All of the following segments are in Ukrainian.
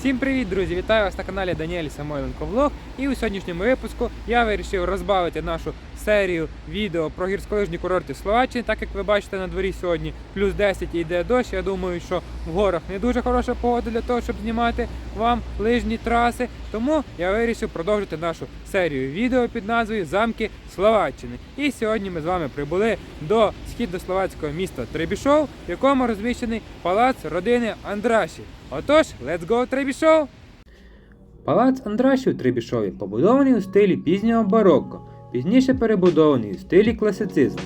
Всім привіт, друзі! Вітаю вас на каналі Даніель Самойленко Влог. І у сьогоднішньому випуску я вирішив розбавити нашу серію відео про гірськолижні курорти Словаччини. Так як ви бачите на дворі сьогодні плюс 10 і йде дощ. Я думаю, що в горах не дуже хороша погода для того, щоб знімати вам лижні траси. Тому я вирішив продовжити нашу серію відео під назвою Замки Словаччини. І сьогодні ми з вами прибули до східнословацького міста Требішов, в якому розміщений палац родини Андраші. Отож, let's go Требішов! Палац Андраші у Требішові побудований у стилі пізнього барокко, пізніше перебудований у стилі класицизму.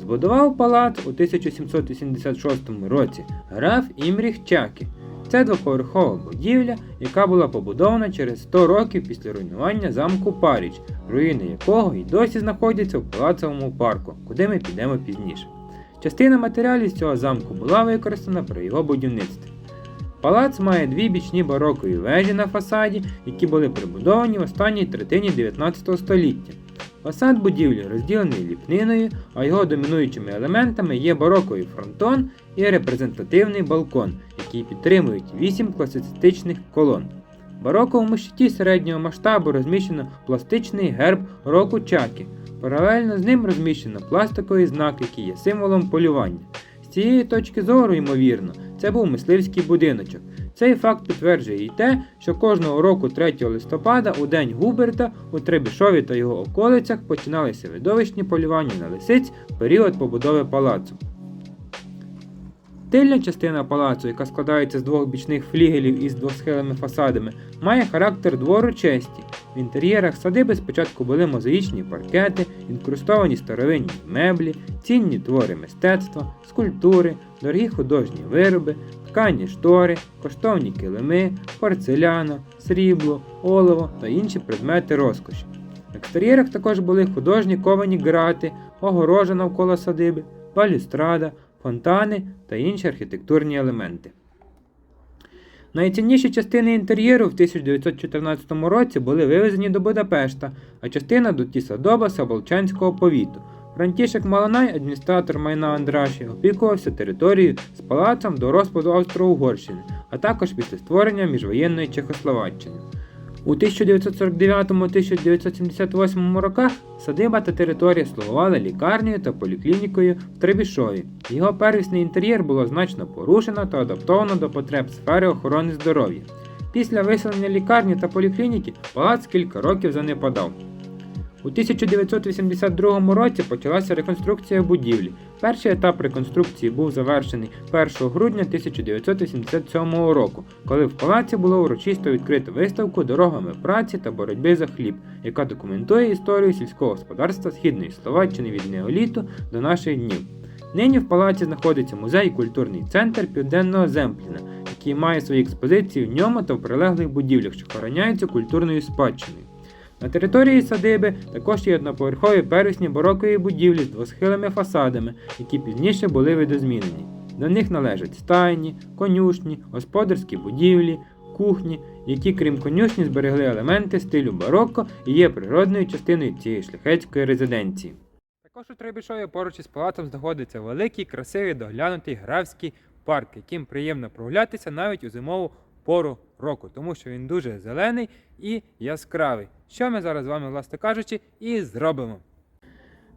Збудував палац у 1786 році граф Імріх Чакі. Це двоповерхова будівля, яка була побудована через 100 років після руйнування замку Паріч, руїни якого й досі знаходяться в палацовому парку, куди ми підемо пізніше. Частина матеріалів з цього замку була використана при його будівництві. Палац має дві бічні барокові вежі на фасаді, які були прибудовані в останній третині 19 століття. Фасад будівлі розділений ліпниною, а його домінуючими елементами є бароковий фронтон і репрезентативний балкон, які підтримують вісім класицистичних колон. В бароковому щиті середнього масштабу розміщено пластичний герб року Чакі. Паралельно з ним розміщено пластиковий знак, який є символом полювання. Цієї точки зору, ймовірно, це був мисливський будиночок. Цей факт підтверджує і те, що кожного року 3 листопада, у день Губерта, у Требішові та його околицях починалися видовищні полювання на лисиць в період побудови палацу. Тильна частина палацу, яка складається з двох бічних флігелів із двосхилими фасадами, має характер двору честі. В інтер'єрах садиби спочатку були мозаїчні паркети, інкрустовані старовинні меблі, цінні твори мистецтва, скульптури, дорогі художні вироби, ткані штори, коштовні килими, порцеляна, срібло, олово та інші предмети розкоші. В екстер'єрах також були художні ковані грати, огорожа навколо садиби, балюстрада, фонтани та інші архітектурні елементи. Найцінніші частини інтер'єру в 1914 році були вивезені до Будапешта, а частина до Тісадоба Саболчанського повіту. Франтішек Маланай, адміністратор майна Андраші, опікувався територією з палацом до розпаду Австро-Угорщини, а також після створення міжвоєнної Чехословаччини. У 1949-1978 роках садиба та територія слугували лікарнею та поліклінікою в Требішові. Його первісний інтер'єр було значно порушено та адаптовано до потреб сфери охорони здоров'я. Після виселення лікарні та поліклініки палац кілька років занепадав. У 1982 році почалася реконструкція будівлі. Перший етап реконструкції був завершений 1 грудня 1987 року, коли в палаці було урочисто відкрито виставку дорогами праці та боротьби за хліб, яка документує історію сільського господарства Східної Словаччини від неоліту до наших днів. Нині в палаці знаходиться музей і культурний центр Південного Земпліна, який має свої експозиції в ньому та в прилеглих будівлях, що охороняються культурною спадщиною. На території садиби також є одноповерхові первісні барокові будівлі з двосхилими фасадами, які пізніше були видозмінені. До них належать стайні, конюшні, господарські будівлі, кухні, які, крім конюшні, зберегли елементи стилю барокко і є природною частиною цієї шляхетської резиденції. Також у Требішові поруч із палацом знаходиться великий, красивий доглянутий графський парк, яким приємно прогулятися навіть у зимову пору року, тому що він дуже зелений і яскравий. Що ми зараз з вами, власне кажучи, і зробимо.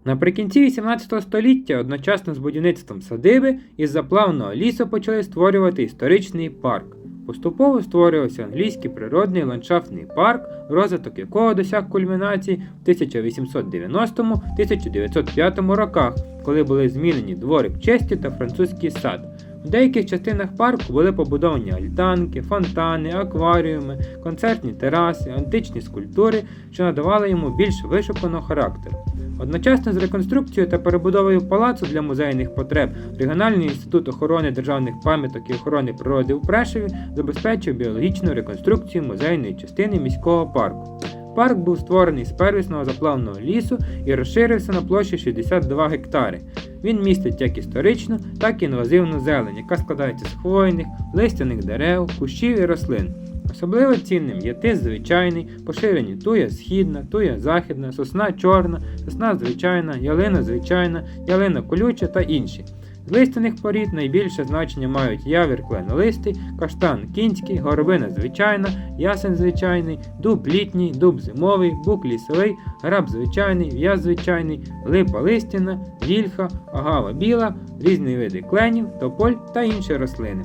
Наприкінці 18 століття одночасно з будівництвом садиби із заплавного лісу почали створювати історичний парк. Поступово створювався англійський природний ландшафтний парк, розвиток якого досяг кульмінації в 1890-1905 роках, коли були змінені дворик честі та французький сад. В деяких частинах парку були побудовані альтанки, фонтани, акваріуми, концертні тераси, античні скульптури, що надавали йому більш вишуканого характеру. Одночасно з реконструкцією та перебудовою палацу для музейних потреб Регіональний інститут охорони державних пам'яток і охорони природи у Прешеві забезпечив біологічну реконструкцію музейної частини міського парку. Парк був створений з первісного заплавного лісу і розширився на площі 62 гектари. Він містить як історичну, так і інвазивну зелень, яка складається з хвойних, листяних дерев, кущів і рослин. Особливо цінним є тис звичайний, поширені туя східна, туя західна, сосна чорна, сосна звичайна, ялина звичайна, ялина колюча та інші. З листяних порід найбільше значення мають явір кленолистий, каштан кінський, горобина звичайна, ясен звичайний, дуб літній, дуб зимовий, бук лісовий, граб звичайний, в'яз звичайний, липа листяна, вільха, агава біла, різні види кленів, тополь та інші рослини.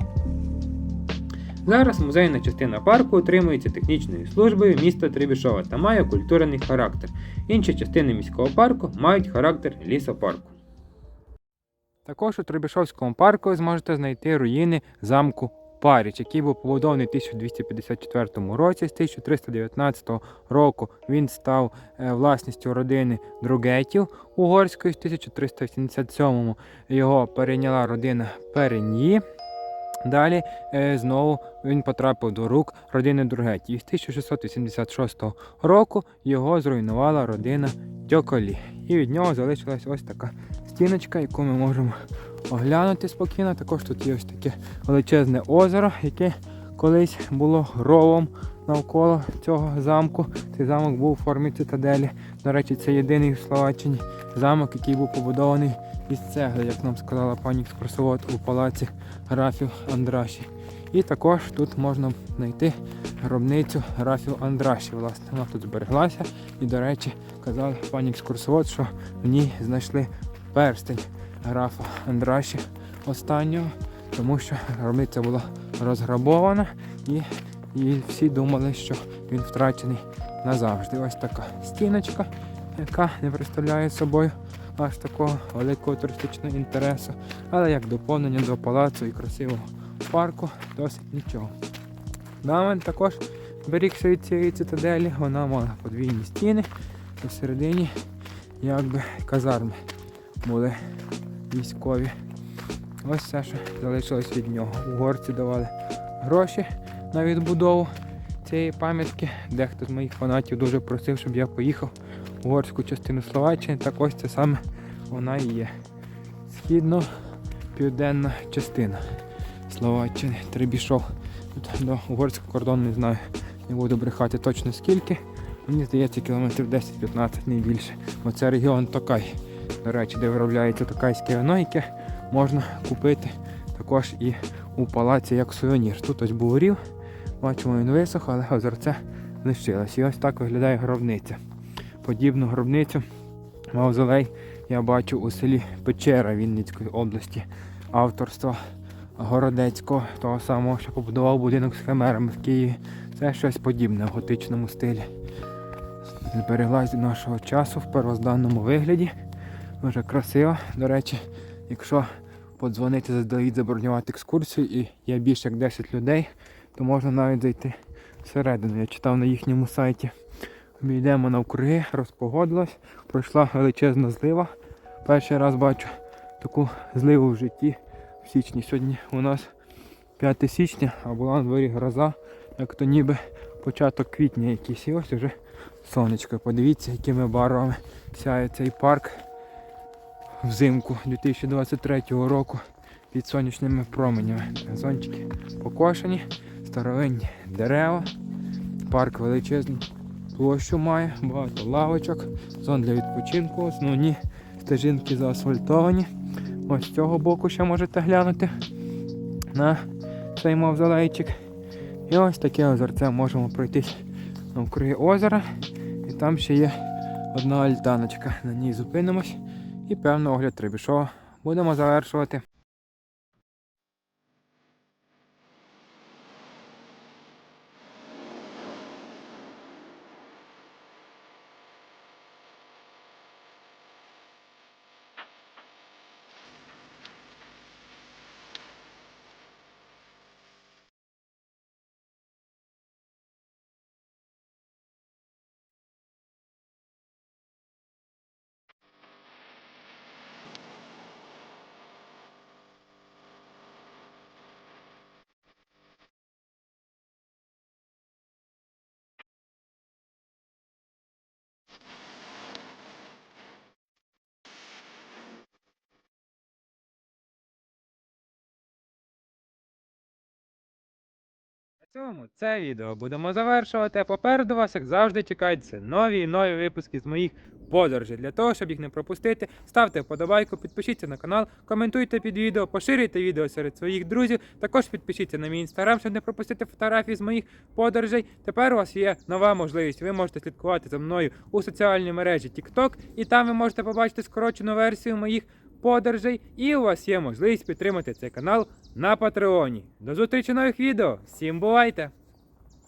Зараз музейна частина парку утримується технічною службою міста Требішова та має культурний характер. Інші частини міського парку мають характер лісопарку. Також у Требішовському парку ви зможете знайти руїни замку Паріч, який був побудований у 1254 році. З 1319 року він став е, власністю родини Другетів угорської. З 1387 його перейняла родина Переньї. Далі е, знову він потрапив до рук родини Другетів. І з 1686 року його зруйнувала родина Тьоколі. І від нього залишилась ось така стіночка, яку ми можемо оглянути спокійно. Також тут є ось таке величезне озеро, яке колись було ровом навколо цього замку. Цей замок був у формі цитаделі. До речі, це єдиний в Словаччині замок, який був побудований із цегли, як нам сказала пані екскурсовод у палаці графів Андраші. І також тут можна знайти гробницю графів Андраші. Власне, вона тут збереглася. І, до речі, казала пані екскурсовод, що в ній знайшли перстень графа Андраші останнього, тому що гробниця була розграбована і, і всі думали, що він втрачений назавжди. Ось така стіночка, яка не представляє собою аж такого великого туристичного інтересу, але як доповнення до палацу і красивого парку досить нічого. Дамен також берігся від цієї цитаделі, вона мала подвійні стіни, посередині якби казарми були військові. Ось все, що залишилось від нього. Угорці давали гроші на відбудову цієї пам'ятки. Дехто з моїх фанатів дуже просив, щоб я поїхав в угорську частину Словаччини. Так ось це саме вона і є. Східно-південна частина Словаччини. Трибішов. Тут до угорського кордону не знаю. Не буду брехати точно скільки. Мені здається, кілометрів 10-15 не більше. Оце регіон Токай. До речі, де виробляється токайське вино, яке можна купити також і у палаці як сувенір. Тут ось був рів, бачимо, він висох, але озерце лишилось. І ось так виглядає гробниця. Подібну гробницю мавзолей я бачу у селі Печера Вінницької області авторства Городецького, того самого, що побудував будинок з химерами в Києві. Це щось подібне в готичному стилі. Збереглась до нашого часу в первозданному вигляді. Дуже красиво. До речі, якщо подзвонити заздалегідь забронювати екскурсію і є більше як 10 людей, то можна навіть зайти всередину. Я читав на їхньому сайті. Ми йдемо навкруги, розпогодилось, пройшла величезна злива. Перший раз бачу таку зливу в житті в січні. Сьогодні у нас 5 січня, а була на дворі гроза, як то ніби початок квітня якийсь. І ось уже сонечко. Подивіться, якими барвами сяє цей парк взимку 2023 року під сонячними променями. Газончики покошені, старовинні дерева, парк величезну площу має, багато лавочок, зон для відпочинку, основні стежинки заасфальтовані. Ось з цього боку ще можете глянути на цей мавзолейчик. І ось таке озерце можемо пройтись навкруги озера. І там ще є одна альтаночка. На ній зупинимось. І певно огляд Требішова будемо завершувати. На цьому це відео будемо завершувати. Попереду вас, як завжди, чекаються нові і нові випуски з моїх подорожі. Для того, щоб їх не пропустити, ставте вподобайку, підпишіться на канал, коментуйте під відео, поширюйте відео серед своїх друзів. Також підпишіться на мій інстаграм, щоб не пропустити фотографії з моїх подорожей. Тепер у вас є нова можливість. Ви можете слідкувати за мною у соціальній мережі TikTok, і там ви можете побачити скорочену версію моїх подорожей. І у вас є можливість підтримати цей канал на Патреоні. До зустрічі нових відео. Всім бувайте!